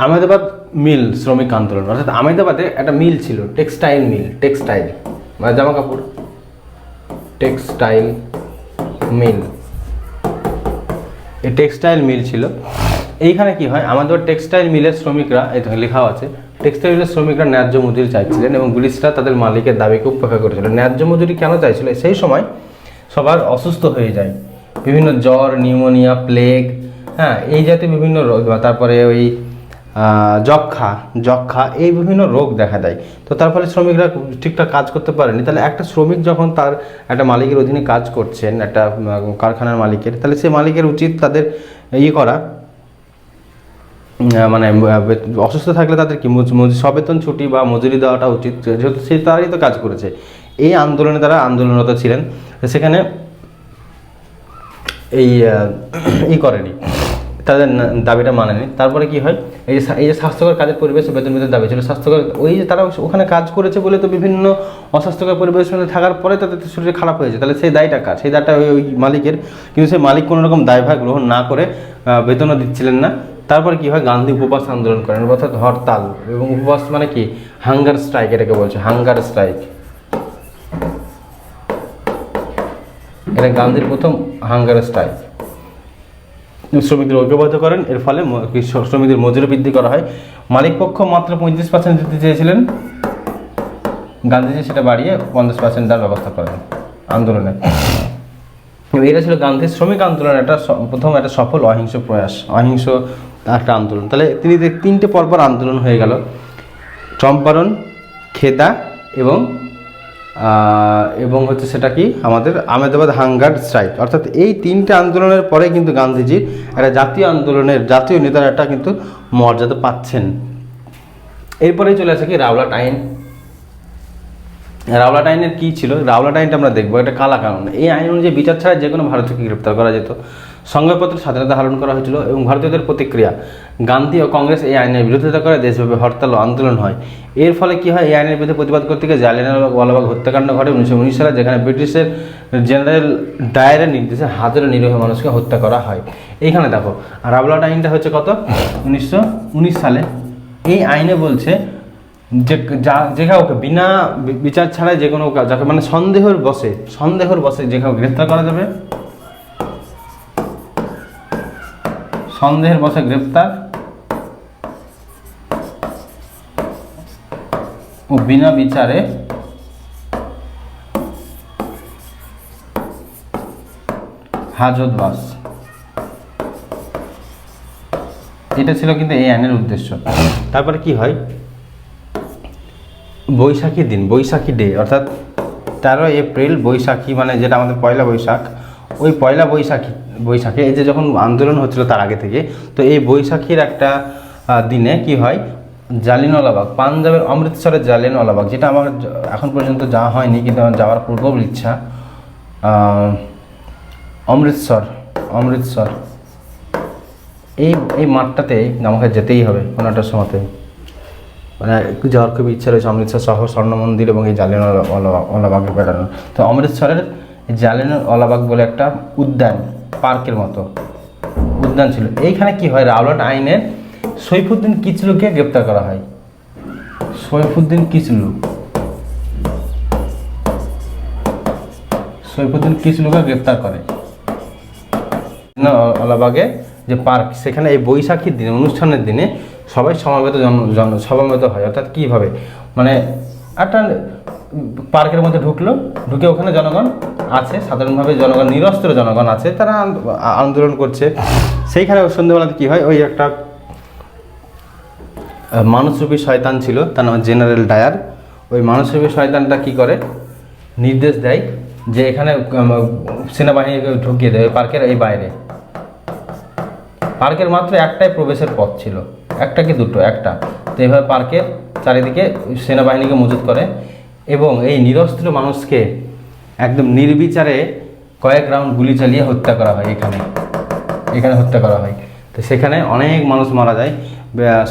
আহমেদাবাদ মিল শ্রমিক আন্দোলন, অর্থাৎ আহমেদাবাদে একটা মিল ছিল, টেক্সটাইল মিল, টেক্সটাইল মানে জামা কাপড় টেক্সটাইল মিল। এই টেক্সটাইল মিল ছিল। এইখানে কি হয়, আমাদের টেক্সটাইল মিলের শ্রমিকরা তো লেখাও আছে, টেক্সটাইল মিলের শ্রমিকরা ন্যায্য মজুরি চাইছিলেন এবং ব্রিটিশরা তাদের মালিকের দাবিকে উপেক্ষা করেছিল। ন্যায্য মজুরি কেন চাইছিল? সেই সময় সবার অসুস্থ হয়ে যায়। বিভিন্ন জ্বর, নিউমোনিয়া, প্লেগ হ্যাঁ এই জাতীয় বিভিন্ন রোগ তারপরে ওই যক্ষা যক্ষা এই বিভিন্ন রোগ দেখা দেয়। তো তার ফলে শ্রমিকরা ঠিকঠাক কাজ করতে পারেনি। তাহলে একটা শ্রমিক যখন তার একটা মালিকের অধীনে কাজ করছেন, একটা কারখানার মালিকের, তাহলে সে মালিকের উচিত তাদের ইয়ে করা। মানে অসুস্থ থাকলে তাদের কি? সবেতন ছুটি বা মজুরি দেওয়াটা উচিত, যেহেতু সে তারাই তো কাজ করেছে। এই আন্দোলনে তারা আন্দোলনরত ছিলেন। সেখানে এই ই করেনি। তাদের দাবিটা মানেনি। তারপরে কি হয়? এই যে এই যে স্বাস্থ্যকর কাজের পরিবেশে বেতন বেতন দাবি ছিল। স্বাস্থ্যকর, ওই যে তারা ওখানে কাজ করেছে বলে তো বিভিন্ন অস্বাস্থ্যকর পরিবেশ মধ্যে থাকার পরে তাদের শরীর খারাপ হয়েছে তাহলে সেই দায়টা কার? সেই দায়টা ওই ওই মালিকের। কিন্তু সেই মালিক কোনো রকম দায়ভার গ্রহণ না করে বেতনও দিচ্ছিলেন না। তারপর কি হয়? গান্ধী উপবাস আন্দোলন করেন, অর্থাৎ হরতাল। এবং উপবাস মানে কি? হাঙ্গার স্ট্রাইক এটাকে বলছে, হাঙ্গার স্ট্রাইক। এটা গান্ধীর প্রথম হাঙ্গার স্ট্রাইক। শ্রমিকদের ঐক্যবদ্ধ করেন। এর ফলে শ্রমিকদের মজুরি বৃদ্ধি করা হয়। মালিক পক্ষ মাত্র পঁয়ত্রিশ পার্সেন্ট দিতে চেয়েছিলেন। গান্ধীজি সেটা বাড়িয়ে পঞ্চাশ পার্সেন্ট দেওয়ার ব্যবস্থা করেন আন্দোলনে। এটা ছিল গান্ধীর শ্রমিক আন্দোলন একটা প্রথম একটা সফল অহিংস প্রয়াস। অহিংস একটা আন্দোলন। তাহলে তিনি তিনটে পরপর আন্দোলন হয়ে গেল। চম্পারণ, খেদা এবং এবং হচ্ছে সেটা কি? আমাদের আহমেদাবাদ হাঙ্গার স্ট্রাইক। অর্থাৎ এই তিনটে আন্দোলনের পরে কিন্তু গান্ধীজির একটা জাতীয় আন্দোলনের, জাতীয় নেতার একটা কিন্তু মর্যাদা পাচ্ছেন। এরপরেই চলে আসে কি রাওলাট আইন। রাওলাট আইনের কী ছিল? রাওলাট আইনটা আমরা দেখব, এটা কালা কানুন। এই আইন অনুযায়ী বিচার ছাড়া যে কোনো ভারতীয়কে গ্রেপ্তার করা যেত। সংবাদপত্র স্বাধীনতা হারণ করা হয়েছিল এবং ভারতীয়দের প্রতিক্রিয়া। গান্ধী ও কংগ্রেস এই আইনের বিরোধিতা করে, দেশব্যাপী হরতাল ও আন্দোলন হয়। এর ফলে কি হয়, এই আইনের বিরুদ্ধে প্রতিবাদ করতে গিয়ে জালিয়ানওয়ালাবাগ হত্যাকাণ্ড ঘটে। উনিশশো উনিশ সালে যেখানে ব্রিটিশের জেনারেল ডায়ারের নির্দেশে হাজারো নিরীহ মানুষকে হত্যা করা হয়। এইখানে দেখো রাওলাট আইনটা হচ্ছে কত? উনিশশো উনিশ সালে। এই আইনে বলছে যে, যা, যে কাউকে বিনা বিচার ছাড়াই যে কোনো যাকে মানে সন্দেহের বসে সন্দেহের বসে যে কাউকে গ্রেপ্তার করা যাবে সন্দেহের বসে গ্রেপ্তার ও বিনা বিচারে হাজতবাস এটা ছিল কিন্তু এই আইনের উদ্দেশ্য। তারপরে কি হয়? বৈশাখী দিন, বৈশাখী ডে অর্থাৎ তেরো এপ্রিল বৈশাখী মানে যেটা আমাদের পয়লা বৈশাখ, ওই পয়লা বৈশাখী বৈশাখে। এই যে যখন আন্দোলন হচ্ছিল তার আগে থেকে, তো এই বৈশাখীর একটা দিনে কি হয়? জালিনওয়ালাবাগ পাঞ্জাবের অমৃতসরের জালিনওয়ালাবাগ যেটা আমার এখন পর্যন্ত যাওয়া হয়নি, কিন্তু আমার যাওয়ার পূর্ব ইচ্ছা অমৃতসর অমৃতসর। এই এই মাঠটাতে আমাকে যেতেই হবে কোনো একটা সময়তে। মানে যাওয়ার খুব ইচ্ছা রয়েছে অমৃতসর শহর স্বর্ণ মন্দির এবং এই জালিয়ানওয়ালাবাগে বেড়ানো তো অমৃতসরের জালিনওয়ালাবাগ বলে একটা উদ্যান পার্কের মতো। উদ্যান ছিল। এইখানে কি হয়, রাওলাট আইনের সৈফুদ্দিন কিচলুকে গ্রেপ্তার করা হয়। সৈফুদ্দিন কিচলু। সৈফুদ্দিন কিচলুকে গ্রেপ্তার করে। আলাবাগে যে পার্ক, সেখানে এই বৈশাখীর দিনে, অনুষ্ঠানের দিনে সবাই সমাবেত সমাবেত হয়। অর্থাৎ কীভাবে মানে একটা পার্কের মধ্যে ঢুকলো ঢুকে ওখানে জনগণ আছে সাধারণভাবে জনগণ নিরস্ত্র জনগণ আছে তারা আন্দোলন করছে। সেইখানে সন্ধ্যেবেলাতে কী হয়? ওই একটা আহ, মানুষরূপী শয়তান ছিল তার নাম জেনারেল ডায়ার। ওই মানুষরূপী শয়তানটা কি করে? নির্দেশ দেয় যে এখানে সেনাবাহিনীকে ঢুকিয়ে দেয় পার্কের এই বাইরে। পার্কের মাত্র একটাই প্রবেশের পথ ছিল। একটা কি দুটো? একটা। তো এইভাবে পার্কের চারিদিকে সেনাবাহিনীকে মজুত করে এবং এই নিরস্ত্র মানুষকে একদম নির্বিচারে কয়েক রাউন্ড গুলি চালিয়ে হত্যা করা হয় এখানে। এখানে হত্যা করা হয়। তো সেখানে অনেক মানুষ মারা যায়।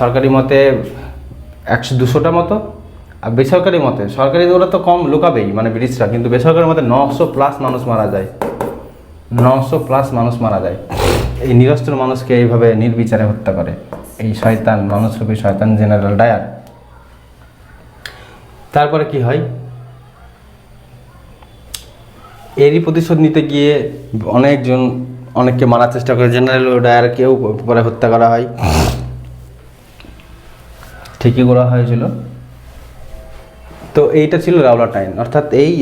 সরকারি মতে একশো দুশোটা মতো। আর বেসরকারি মতে সরকারি ওরা তো কম লুকাবেই মানে ব্রিটিশরা, কিন্তু বেসরকারি মতে নশো প্লাস মানুষ মারা যায়। নশো প্লাস মানুষ মারা যায়। এই নিরস্ত্র মানুষকে এইভাবে নির্বিচারে হত্যা করে। এই শয়তান মানুষরূপী শয়তান জেনারেল ডায়ার। তারপরে কি হয়? এরই প্রতিশোধ নিতে গিয়ে অনেকজন অনেককে মারার চেষ্টা করে। জেনারেল ডায়ারকেও পরে হত্যা করা হয়। ঠিকই করা হয়েছিল। তো এইটা ছিল রাওলা আইন অর্থাৎ এই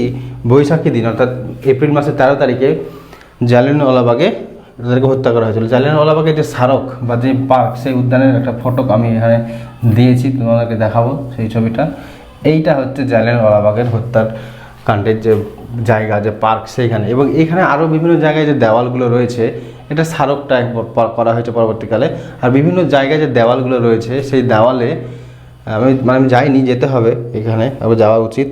বৈশাখী দিন, অর্থাৎ এপ্রিল মাসের তেরো তারিখে জালিয়ানওয়ালাবাগে তাদেরকে হত্যা করা হয়েছিল। জালিয়ানওয়ালাবাগে যে স্মারক বা যে পার্ক, সেই উদ্যানের একটা ফটো আমি এখানে দিয়েছি, তোমাদেরকে দেখাবো সেই ছবিটা। এইটা হচ্ছে জালিয়ানওয়ালাবাগের হত্যার কাণ্ডের যে জায়গা, যে পার্ক সেইখানে। এবং এখানে আরও বিভিন্ন জায়গায় যে দেওয়ালগুলো রয়েছে, এটা স্মারকটা একবার প- করা হয়েছে পরবর্তীকালে। আর বিভিন্ন জায়গায় যে দেওয়ালগুলো রয়েছে, সেই দেওয়ালে, আমি মানে আমি যাইনি, যেতে হবে এখানে, আবার যাওয়া উচিত।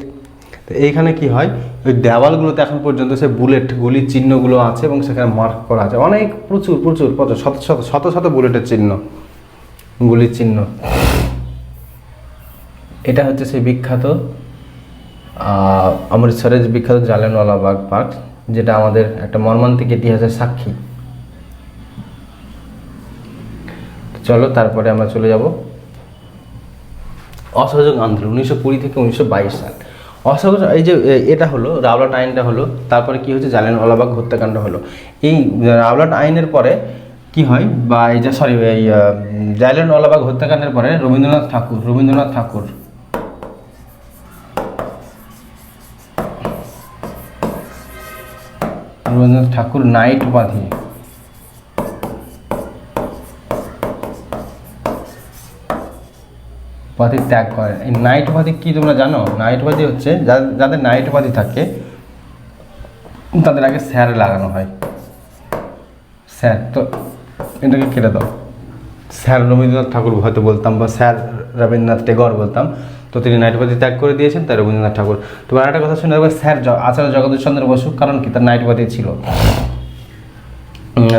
তো এইখানে কি হয়, ওই দেওয়ালগুলোতে এখন পর্যন্ত সে বুলেট, গুলির চিহ্নগুলো আছে এবং সেখানে মার্ক করা আছে। অনেক প্রচুর প্রচুর প্রচুর, শত শত শত শত বুলেটের চিহ্ন, গুলির চিহ্ন। এটা হচ্ছে সেই বিখ্যাত অমৃতসরের যে বিখ্যাত জালিয়ানওয়ালাবাগ পার্ক যেটা আমাদের একটা মর্মান্তিক ইতিহাসের সাক্ষী। চলো তারপরে আমরা চলে যাব। অসহযোগ আন্দোলন উনিশশো কুড়ি থেকে উনিশশো বাইশ সাল। অসহযোগ এই যে এটা হলো রাওলাট আইনটা হলো তারপরে কি হচ্ছে জালিয়ানওয়ালাবাগ হত্যাকাণ্ড হলো। এই রাওলাট আইনের পরে কি হয়? বা এই যে সরি এই আহ, জালিয়ানওয়ালাবাগ হত্যাকাণ্ডের পরে রবীন্দ্রনাথ ঠাকুর রবীন্দ্রনাথ ঠাকুর রবীন্দ্রনাথ ঠাকুর নাইট উপাধি। উপাধি ত্যাগ করেন। এই নাইট উপাধি কি তোমরা জানো? নাইট উপাধি হচ্ছে যাদের নাইট উপাধি থাকে, তাদের আগে স্যার লাগানো হয়। স্যার, তো এটাকে কেটে দাও। স্যার রবীন্দ্রনাথ ঠাকুর হয়তো বলতাম বা স্যার রবীন্দ্রনাথ টেগর বলতাম। তো তিনি নাইট উপাধি ত্যাগ করে দিয়েছেন, তাই রবীন্দ্রনাথ ঠাকুর। তো আরেকটা কথা শুনে রাখবে, স্যার আচার্য জগদীশ চন্দ্র বসু, কারণ কি? তার নাইট উপাধি ছিল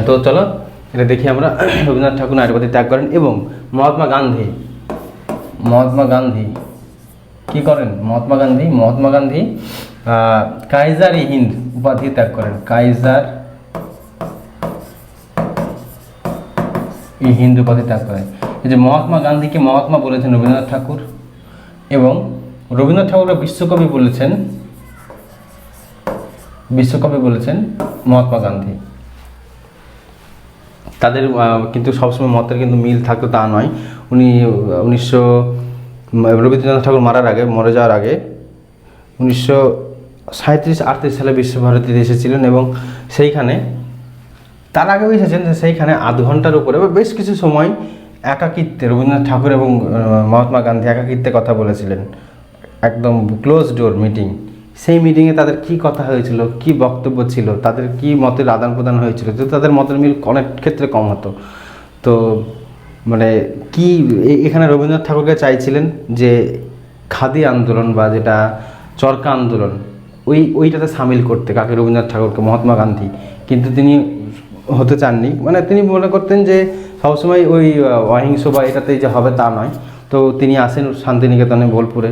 তো চলো, এটা দেখি আমরা। রবীন্দ্রনাথ ঠাকুর নাইট উপাধি ত্যাগ করেন এবং মহাত্মা গান্ধী মহাত্মা গান্ধী, কি করেন? মহাত্মা গান্ধী মহাত্মা গান্ধী কাইজার ই হিন্দ উপাধি ত্যাগ করেন। কাইজার ই হিন্দ উপাধি ত্যাগ করেন। এই যে মহাত্মা গান্ধীকে মহাত্মা বলেছেন রবীন্দ্রনাথ ঠাকুর এবং রবীন্দ্রনাথ ঠাকুরকে বিশ্বকবি বলেছেন বিশ্বকবি বলেছেন মহাত্মা গান্ধী। তাদের কিন্তু সবসময় মতের কিন্তু মিল থাকতো তা নয়। উনি, উনিশশো, রবীন্দ্রনাথ ঠাকুর মারার আগে, মরে যাওয়ার আগে উনিশশো সাঁত্রিশ আটত্রিশ সালে বিশ্বভারতীতে এসেছিলেন এবং সেইখানে, তার আগেও এসেছেন যে সেইখানে আধ ঘণ্টার উপরে বেশ কিছু সময় একাকিত্বে, রবীন্দ্রনাথ ঠাকুর এবং মহাত্মা গান্ধী একাকিত্বে কথা বলেছিলেন। একদম ক্লোজ ডোর মিটিং সেই মিটিংয়ে তাদের কি কথা হয়েছিল, কি বক্তব্য ছিল, তাদের কি মতের আদান প্রদান হয়েছিল তো তাদের মতের মিল অনেক ক্ষেত্রে কম হতো। তো মানে কি এখানে রবীন্দ্রনাথ ঠাকুরকে চাইছিলেন যে খাদি আন্দোলন বা যেটা চরকা আন্দোলন, ওই, ওইটাতে সামিল করতে, কাকে? রবীন্দ্রনাথ ঠাকুরকে, মহাত্মা গান্ধী। কিন্তু তিনি হতে চাননি। মানে তিনি মনে করতেন যে সবসময় ওই অহিংস বা এটাতেই যে হবে তা নয়। তো তিনি আসেন শান্তিনিকেতনে, বোলপুরে।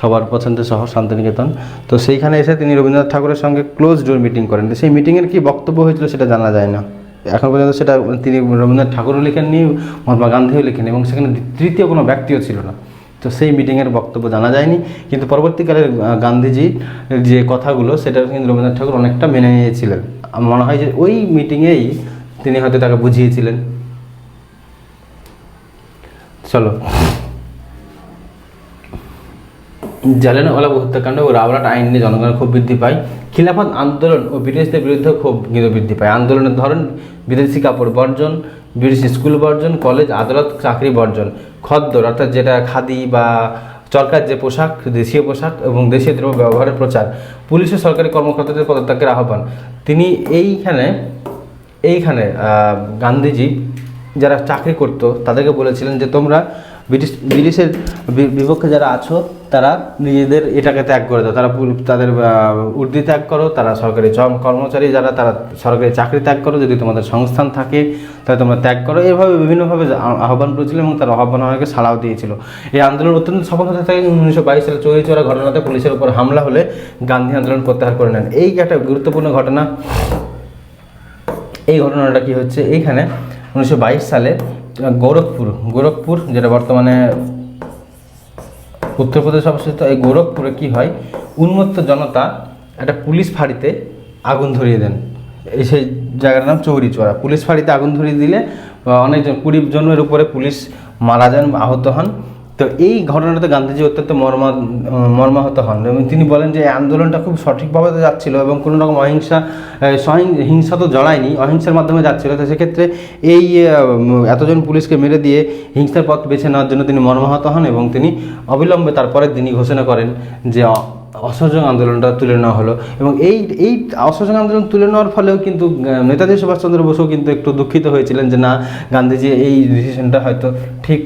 সবার পছন্দের শহর শান্তিনিকেতন। তো সেইখানে এসে তিনি রবীন্দ্রনাথ ঠাকুরের সঙ্গে ক্লোজ ডোর মিটিং করেন। সেই মিটিংয়ের কী বক্তব্য হয়েছিল সেটা জানা যায় না। এখন পর্যন্ত সেটা তিনি রবীন্দ্রনাথ ঠাকুরও লেখেননি মহাত্মা গান্ধীও লেখেন এবং সেখানে তৃতীয় কোনো ব্যক্তিও ছিল না। তো সেই মিটিংয়ের বক্তব্য জানা যায়নি। কিন্তু পরবর্তীকালে গান্ধীজির যে কথাগুলো, সেটা কিন্তু রবীন্দ্রনাথ ঠাকুর অনেকটা মেনে নিয়েছিলেন। মনে হয় যে ওই মিটিংয়েই তিনি হয়তো তাকে বুঝিয়েছিলেন। চলো। জালিয়ানওয়ালা হত্যাকাণ্ড ও রাওলাট আইন নিয়ে জনগণের ক্ষোভ বৃদ্ধি পায়। খিলাফত আন্দোলন ও ব্রিটিশদের বিরুদ্ধে ক্ষোভ কিন্তু বৃদ্ধি পায়। আন্দোলনের ধরন, বিদেশি কাপড় বর্জন ব্রিটিশ স্কুল বর্জন, কলেজ, আদালত, চাকরি বর্জন। খদ্দর অর্থাৎ যেটা খাদি বা সরকার যে পোশাক, দেশীয় পোশাক এবং দেশীয় দ্রব্য ব্যবহারের প্রচার। পুলিশ ও সরকারি কর্মকর্তাদের পদত্যাগের আহ্বান। তিনি এইখানে এইখানে গান্ধীজি যারা চাকরি করত, তাদেরকে বলেছিলেন যে তোমরা ব্রিটিশ, ব্রিটিশের বিপক্ষে যারা আছো, তারা নিজেদের এটাকে ত্যাগ করে দাও। তারা তাদের উর্দি ত্যাগ করো, তারা সরকারি কর্মচারী, যারা, তারা সরকারি চাকরি ত্যাগ করো, যদি তোমাদের সংস্থান থাকে, তাহলে তোমরা ত্যাগ করো। এভাবে বিভিন্নভাবে আহ্বান করেছিল এবং তার আহ্বান অনেকে সাড়াও দিয়েছিল। এই আন্দোলন অত্যন্ত সফল হতে থাকে। উনিশশো বাইশ সালে চৌরি চোরা ঘটনাতে পুলিশের উপর হামলা হলে গান্ধী আন্দোলন প্রত্যাহার করে নেন। এই একটা গুরুত্বপূর্ণ ঘটনা। এই ঘটনাটা কি হচ্ছে? এইখানে উনিশশো বাইশ সালে গোরখপুর গোরখপুর যেটা বর্তমানে উত্তরপ্রদেশ অবস্থিত, এই গোরখপুরে কি হয়? উন্মত্ত জনতা একটা পুলিশ ফাঁড়িতে আগুন ধরিয়ে দেন। এই সেই জায়গার নাম চৌরি চোরা পুলিশ ফাঁড়িতে আগুন ধরিয়ে দিলে অনেকজন কুড়ি জনের উপরে পুলিশ মারা যান আহত হন। তো এই ঘটনাতে গান্ধীজি অত্যন্ত মর্মা মর্মাহত হন এবং তিনি বলেন যে আন্দোলনটা খুব সঠিকভাবে তো যাচ্ছিল এবং কোনো রকম অহিংসা হিংসা তো জড়ায়নি, অহিংসার মাধ্যমে যাচ্ছিল। তো সেক্ষেত্রে এই এতজন পুলিশকে মেরে দিয়ে হিংসার পথ বেছে নেওয়ার জন্য তিনি মর্মাহত হন এবং তিনি অবিলম্বে তারপরের দিনই ঘোষণা করেন যে অসহযোগ আন্দোলনটা তুলে নেওয়া হলো। এবং এই এই অসহযোগ আন্দোলন তুলে নেওয়ার ফলেও কিন্তু নেতাজি সুভাষচন্দ্র বসুও কিন্তু একটু দুঃখিত হয়েছিলেন যে না, গান্ধীজি এই ডিসিশনটা হয়তো ঠিক